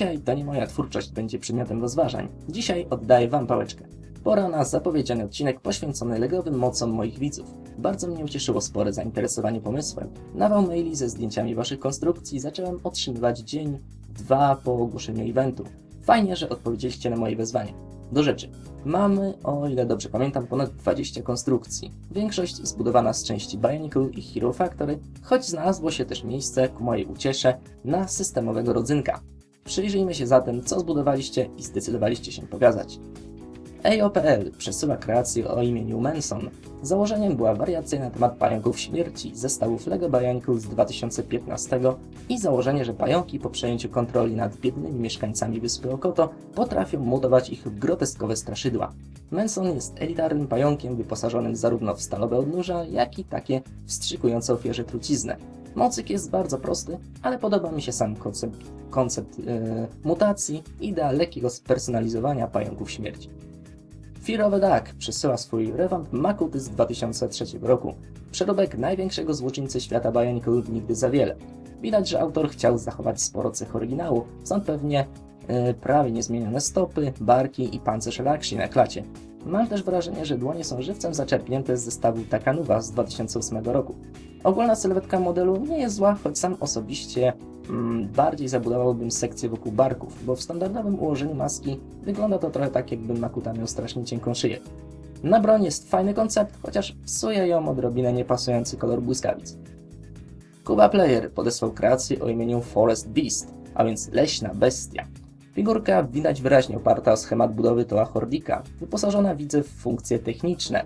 Dzisiaj to nie moja twórczość będzie przedmiotem rozważań. Dzisiaj oddaję wam pałeczkę. Pora na zapowiedziany odcinek poświęcony legowym mocom moich widzów. Bardzo mnie ucieszyło spore zainteresowanie pomysłem. Nawał maili ze zdjęciami waszych konstrukcji zacząłem otrzymywać dzień, dwa po ogłoszeniu eventu. Fajnie, że odpowiedzieliście na moje wezwanie. Do rzeczy. Mamy, o ile dobrze pamiętam, ponad 20 konstrukcji. Większość zbudowana z części Bionicle i Hero Factory, choć znalazło się też miejsce, ku mojej uciesze, na systemowego rodzynka. Przyjrzyjmy się zatem, co zbudowaliście i zdecydowaliście się pokazać. AOPL przesyła kreację o imieniu Manson. Założeniem była wariacja na temat pająków śmierci zestawów LEGO Bionicle z 2015 i założenie, że pająki po przejęciu kontroli nad biednymi mieszkańcami wyspy Okoto potrafią modować ich w groteskowe straszydła. Manson jest elitarnym pająkiem wyposażonym zarówno w stalowe odnóża, jak i takie wstrzykujące ofierze truciznę. Mocyk jest bardzo prosty, ale podoba mi się sam koncept, koncept yy, mutacji i idea lekkiego spersonalizowania pająków śmierci. Fear of the Dark przesyła swój rewamp Makuty z 2003 roku. Przeróbek największego złoczyńcy świata Bionicle nigdy za wiele. Widać, że autor chciał zachować sporo cech oryginału, stąd pewnie yy, prawie niezmienione stopy, barki i pancerz reakcji na klacie. Mam też wrażenie, że dłonie są żywcem zaczerpnięte z zestawu Takanuwa z 2008 roku. Ogólna sylwetka modelu nie jest zła, choć sam osobiście mm, bardziej zabudowałbym sekcję wokół barków, bo w standardowym ułożeniu maski wygląda to trochę tak, jakby Makuta miał strasznie cienką szyję. Na broń jest fajny koncept, chociaż psuje ją odrobinę niepasujący kolor błyskawic. Kuba Player podesłał kreację o imieniu Forest Beast, a więc leśna bestia. Figurka widać wyraźnie oparta o schemat budowy Toa Hordika, wyposażona widzę w funkcje techniczne.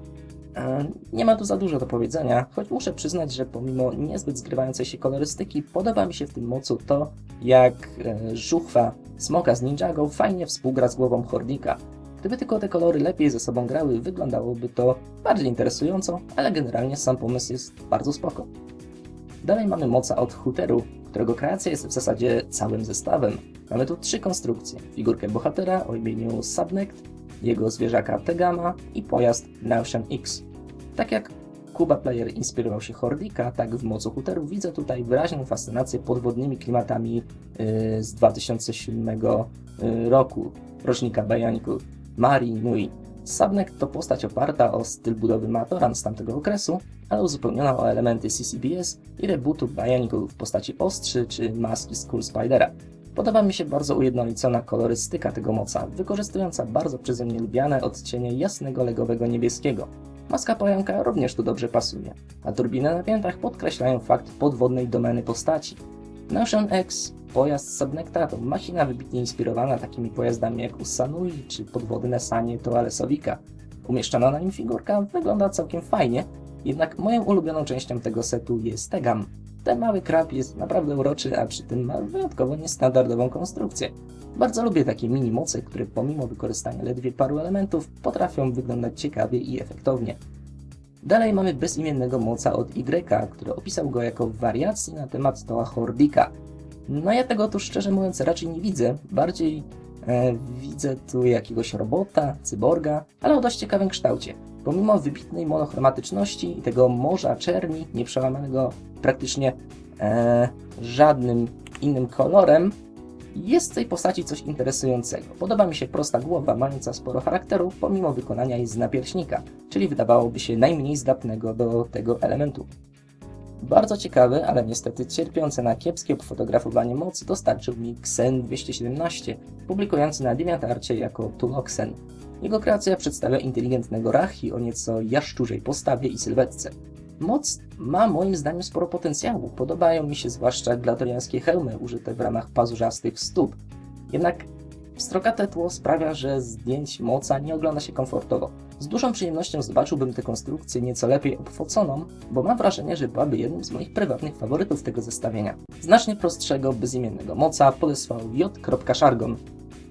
E, Nie ma tu za dużo do powiedzenia, choć muszę przyznać, że pomimo niezbyt zgrywającej się kolorystyki, podoba mi się w tym mocu to, jak e, żuchwa smoka z Ninjago fajnie współgra z głową Hordika. Gdyby tylko te kolory lepiej ze sobą grały, wyglądałoby to bardziej interesująco, ale generalnie sam pomysł jest bardzo spoko. Dalej mamy moca od Hooteru, którego kreacja jest w zasadzie całym zestawem. Mamy tu trzy konstrukcje. Figurkę bohatera o imieniu Subnect, jego zwierzaka Tegama i pojazd Notion X. Tak jak Kuba Player inspirował się Hordika, tak w mocu Hooteru widzę tutaj wyraźną fascynację podwodnymi klimatami yy, z 2007 yy, roku, rocznika Bionicle, Mari Nui. Subnect to postać oparta o styl budowy Matoran z tamtego okresu, ale uzupełniona o elementy CCBS i rebootu Bionicle w postaci ostrzy czy maski Cool Spidera. Podoba mi się bardzo ujednolicona kolorystyka tego moca, wykorzystująca bardzo przeze mnie lubiane odcienie jasnego legowego niebieskiego. Maska pająka również tu dobrze pasuje, a turbiny na piętach podkreślają fakt podwodnej domeny postaci. Notion X, pojazd Subnecta to machina wybitnie inspirowana takimi pojazdami jak Usanui czy podwodne sanie Toale Sowika. Umieszczona na nim figurka wygląda całkiem fajnie, jednak moją ulubioną częścią tego setu jest Tegam. Ten mały krab jest naprawdę uroczy, a przy tym ma wyjątkowo niestandardową konstrukcję. Bardzo lubię takie mini moce, które pomimo wykorzystania ledwie paru elementów potrafią wyglądać ciekawie i efektownie. Dalej mamy bezimiennego moca od Y, który opisał go jako wariacji na temat Toa Hordika. No ja tego tu szczerze mówiąc raczej nie widzę, bardziej e, widzę tu jakiegoś robota, cyborga, ale o dość ciekawym kształcie. Pomimo wybitnej monochromatyczności i tego morza czerni, nie przełamanego praktycznie e, żadnym innym kolorem, jest w tej postaci coś interesującego. Podoba mi się prosta głowa, mająca sporo charakteru, pomimo wykonania jej z napierśnika, czyli wydawałoby się najmniej zdatnego do tego elementu. Bardzo ciekawy, ale niestety cierpiący na kiepskie fotografowanie moc dostarczył mi Xen 217, publikujący na DeviantArcie jako Tuloxen. Jego kreacja przedstawia inteligentnego Rachi o nieco jaszczurzej postawie i sylwetce. Moc ma moim zdaniem sporo potencjału. Podobają mi się zwłaszcza glatoriańskie hełmy użyte w ramach pazurzastych stóp. Jednak pstrokate tło sprawia, że zdjęć moca nie ogląda się komfortowo. Z dużą przyjemnością zobaczyłbym tę konstrukcję nieco lepiej obfoconą, bo mam wrażenie, że byłaby jednym z moich prywatnych faworytów tego zestawienia. Znacznie prostszego, bezimiennego moca podesłał J.Shargon.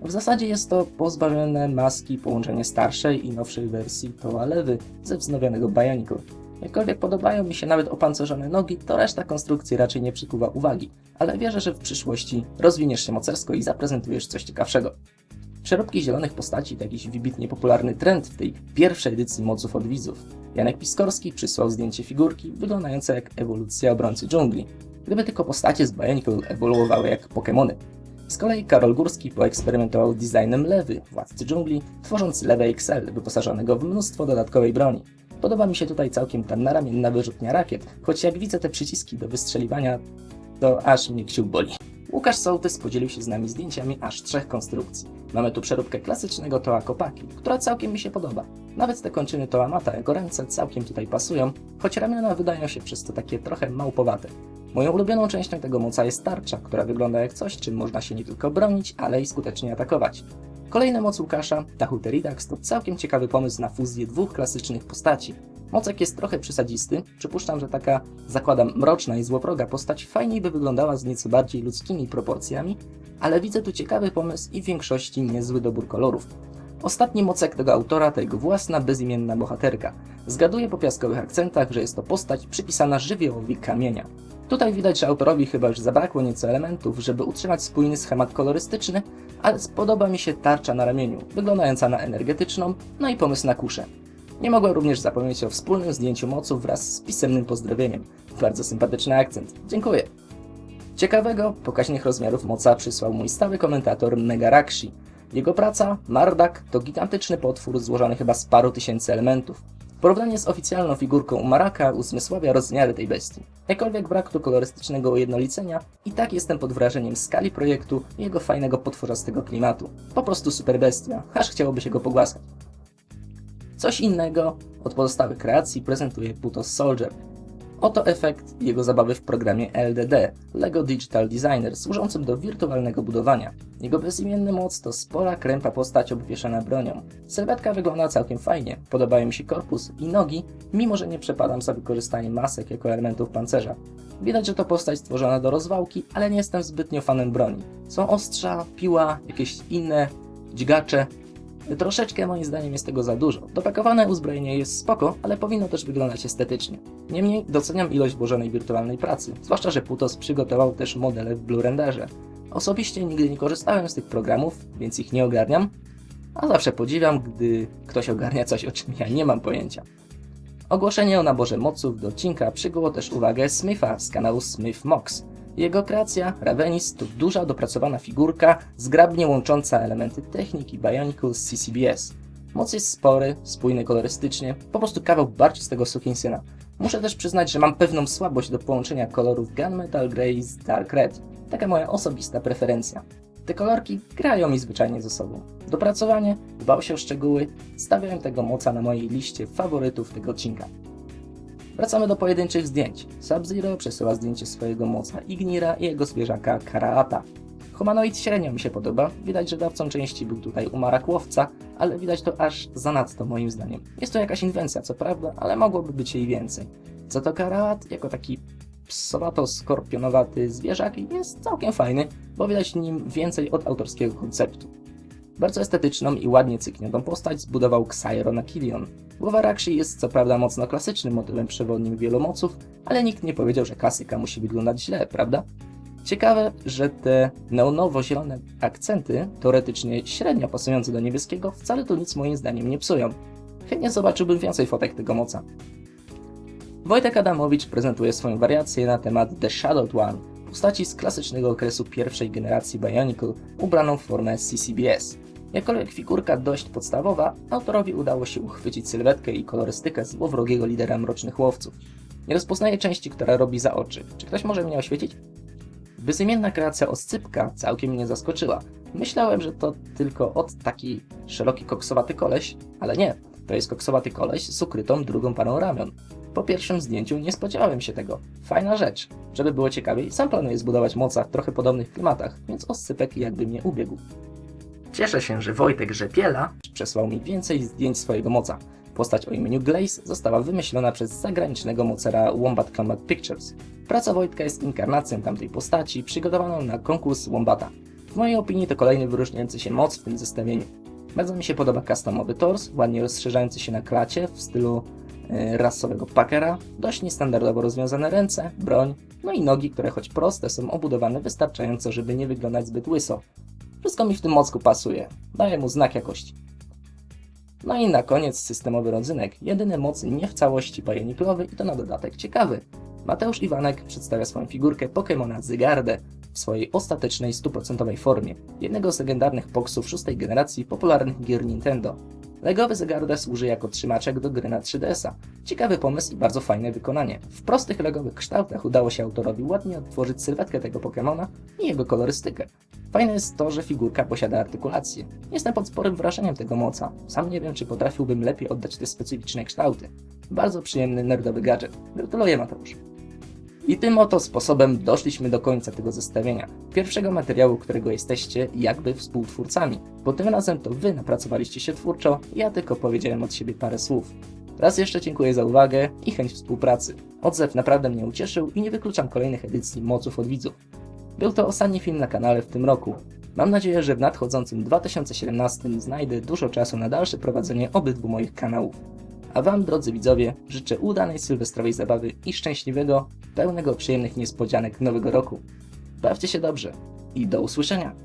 W zasadzie jest to pozbawione maski połączenie starszej i nowszej wersji toalewy ze wznowionego Bionicle. Jakkolwiek podobają mi się nawet opancerzone nogi, to reszta konstrukcji raczej nie przykuwa uwagi, ale wierzę, że w przyszłości rozwiniesz się mocersko i zaprezentujesz coś ciekawszego. Przeróbki zielonych postaci to jakiś wybitnie popularny trend w tej pierwszej edycji moców od widzów. Janek Piskorski przysłał zdjęcie figurki wyglądające jak ewolucja obrońcy dżungli. Gdyby tylko postacie z Bionicle ewoluowały jak Pokémony. Z kolei Karol Górski poeksperymentował designem lewy, władcy dżungli, tworząc lewe XL wyposażonego w mnóstwo dodatkowej broni. Podoba mi się tutaj całkiem ta naramienna wyrzutnia rakiet, choć jak widzę te przyciski do wystrzeliwania, to aż mnie kciuk boli. Łukasz Sołtys podzielił się z nami zdjęciami aż trzech konstrukcji. Mamy tu przeróbkę klasycznego toa kopaki, która całkiem mi się podoba. Nawet te kończyny toa mata jako ręce całkiem tutaj pasują, choć ramiona wydają się przez to takie trochę małpowate. Moją ulubioną częścią tego moca jest tarcza, która wygląda jak coś, czym można się nie tylko bronić, ale i skutecznie atakować. Kolejny moc Łukasza, Tahuteridax, to całkiem ciekawy pomysł na fuzję dwóch klasycznych postaci. Mocek jest trochę przesadzisty, przypuszczam, że taka, zakładam, mroczna i złowroga postać fajniej by wyglądała z nieco bardziej ludzkimi proporcjami, ale widzę tu ciekawy pomysł i w większości niezły dobór kolorów. Ostatni mocek tego autora to jego własna bezimienna bohaterka. Zgaduję po piaskowych akcentach, że jest to postać przypisana żywiołowi kamienia. Tutaj widać, że autorowi chyba już zabrakło nieco elementów, żeby utrzymać spójny schemat kolorystyczny, ale spodoba mi się tarcza na ramieniu, wyglądająca na energetyczną, no i pomysł na kuszę. Nie mogłem również zapomnieć o wspólnym zdjęciu moców wraz z pisemnym pozdrowieniem. Bardzo sympatyczny akcent. Dziękuję. Ciekawego, pokaźnych rozmiarów moca przysłał mój stały komentator Megarakshi. Jego praca, Mardak, to gigantyczny potwór złożony chyba z paru tysięcy elementów. Porównanie z oficjalną figurką Umaraka uzmysławia rozmiary tej bestii. Jakkolwiek brak tu kolorystycznego ujednolicenia, i tak jestem pod wrażeniem skali projektu i jego fajnego potworzastego klimatu. Po prostu super bestia, aż chciałoby się go pogłaskać. Coś innego od pozostałych kreacji prezentuje Putos Soldier. Oto efekt jego zabawy w programie LDD, LEGO Digital Designer, służącym do wirtualnego budowania. Jego bezimienny moc to spora, krępa postać obwieszona bronią. Sylwetka wygląda całkiem fajnie, podobają mi się korpus i nogi, mimo że nie przepadam za wykorzystaniem masek jako elementów pancerza. Widać, że to postać stworzona do rozwałki, ale nie jestem zbytnio fanem broni. Są ostrza, piła, jakieś inne dźgacze, Troszeczkę moim zdaniem jest tego za dużo. Dopakowane uzbrojenie jest spoko, ale powinno też wyglądać estetycznie. Niemniej doceniam ilość włożonej wirtualnej pracy, zwłaszcza, że Putos przygotował też modele w Blue Renderze. Osobiście nigdy nie korzystałem z tych programów, więc ich nie ogarniam, a zawsze podziwiam, gdy ktoś ogarnia coś, o czym ja nie mam pojęcia. Ogłoszenie o naborze moców do odcinka przykuło też uwagę Smitha z kanału Smith Mox. Jego kreacja, Ravenis, to duża, dopracowana figurka, zgrabnie łącząca elementy techniki Bionicle z CCBS. Moc jest spory, spójny kolorystycznie, po prostu kawał barczystego sukinsyna. Muszę też przyznać, że mam pewną słabość do połączenia kolorów Gunmetal Grey z Dark Red. Taka moja osobista preferencja. Te kolorki grają mi zwyczajnie ze sobą. Dopracowanie, dbał się o szczegóły, stawiałem tego moca na mojej liście faworytów tego odcinka. Wracamy do pojedynczych zdjęć. Sub-Zero przesyła zdjęcie swojego moca Ignira i jego zwierzaka Karaata. Humanoid średnio mi się podoba, widać, że dawcą części był tutaj umarak łowca, ale widać to aż zanadto moim zdaniem. Jest to jakaś inwencja, co prawda, ale mogłoby być jej więcej. Za to Karaat, jako taki psowato-skorpionowaty zwierzak, jest całkiem fajny, bo widać w nim więcej od autorskiego konceptu. Bardzo estetyczną i ładnie cykniętą postać zbudował Xyron Akilion. Głowa Rakshi jest co prawda mocno klasycznym motywem przewodnim wielu moców, ale nikt nie powiedział, że klasyka musi wyglądać źle, prawda? Ciekawe, że te neonowo-zielone akcenty, teoretycznie średnio pasujące do niebieskiego, wcale tu nic moim zdaniem nie psują. Chętnie zobaczyłbym więcej fotek tego moca. Wojtek Adamowicz prezentuje swoją wariację na temat The Shadowed One, postaci z klasycznego okresu pierwszej generacji Bionicle, ubraną w formę CCBS. Jakkolwiek figurka dość podstawowa, autorowi udało się uchwycić sylwetkę i kolorystykę złowrogiego lidera mrocznych łowców. Nie rozpoznaję części, która robi za oczy. Czy ktoś może mnie oświecić? Bezimienna kreacja oscypka całkiem mnie zaskoczyła. Myślałem, że to tylko od taki szeroki koksowaty koleś, ale nie. To jest koksowaty koleś z ukrytą drugą parą ramion. Po pierwszym zdjęciu nie spodziewałem się tego. Fajna rzecz. Żeby było ciekawiej, sam planuję zbudować moca w trochę podobnych klimatach, więc oscypek jakby mnie ubiegł. Cieszę się, że Wojtek Rzepiela przesłał mi więcej zdjęć swojego moca. Postać o imieniu Glaze została wymyślona przez zagranicznego mocera Wombat Combat Pictures. Praca Wojtka jest inkarnacją tamtej postaci, przygotowaną na konkurs Wombata. W mojej opinii to kolejny wyróżniający się moc w tym zestawieniu. Bardzo mi się podoba customowy tors, ładnie rozszerzający się na klacie w stylu yy, rasowego Packera, dość niestandardowo rozwiązane ręce, broń, no i nogi, które choć proste są obudowane wystarczająco, żeby nie wyglądać zbyt łyso. Wszystko mi w tym mocku pasuje. Daję mu znak jakości. No i na koniec systemowy rodzynek. Jedyny moc nie w całości bajoniklowy i to na dodatek ciekawy. Mateusz Iwanek przedstawia swoją figurkę Pokémona Zygardę. w swojej ostatecznej 100% formie, jednego z legendarnych boksów szóstej generacji popularnych gier Nintendo. Legowy zegarek służy jako trzymaczek do gry na 3DS-a. Ciekawy pomysł i bardzo fajne wykonanie. W prostych legowych kształtach udało się autorowi ładnie odtworzyć sylwetkę tego Pokémona i jego kolorystykę. Fajne jest to, że figurka posiada artykulację. Jestem pod sporym wrażeniem tego moca. Sam nie wiem, czy potrafiłbym lepiej oddać te specyficzne kształty. Bardzo przyjemny nerdowy gadżet. Gratuluję Mateusz. I tym oto sposobem doszliśmy do końca tego zestawienia. Pierwszego materiału, którego jesteście jakby współtwórcami. Bo tym razem to wy napracowaliście się twórczo, ja tylko powiedziałem od siebie parę słów. Raz jeszcze dziękuję za uwagę i chęć współpracy. Odzew naprawdę mnie ucieszył i nie wykluczam kolejnych edycji moców od widzów. Był to ostatni film na kanale w tym roku. Mam nadzieję, że w nadchodzącym 2017 znajdę dużo czasu na dalsze prowadzenie obydwu moich kanałów. A Wam, drodzy widzowie, życzę udanej sylwestrowej zabawy i szczęśliwego, pełnego przyjemnych niespodzianek nowego roku. Bawcie się dobrze i do usłyszenia!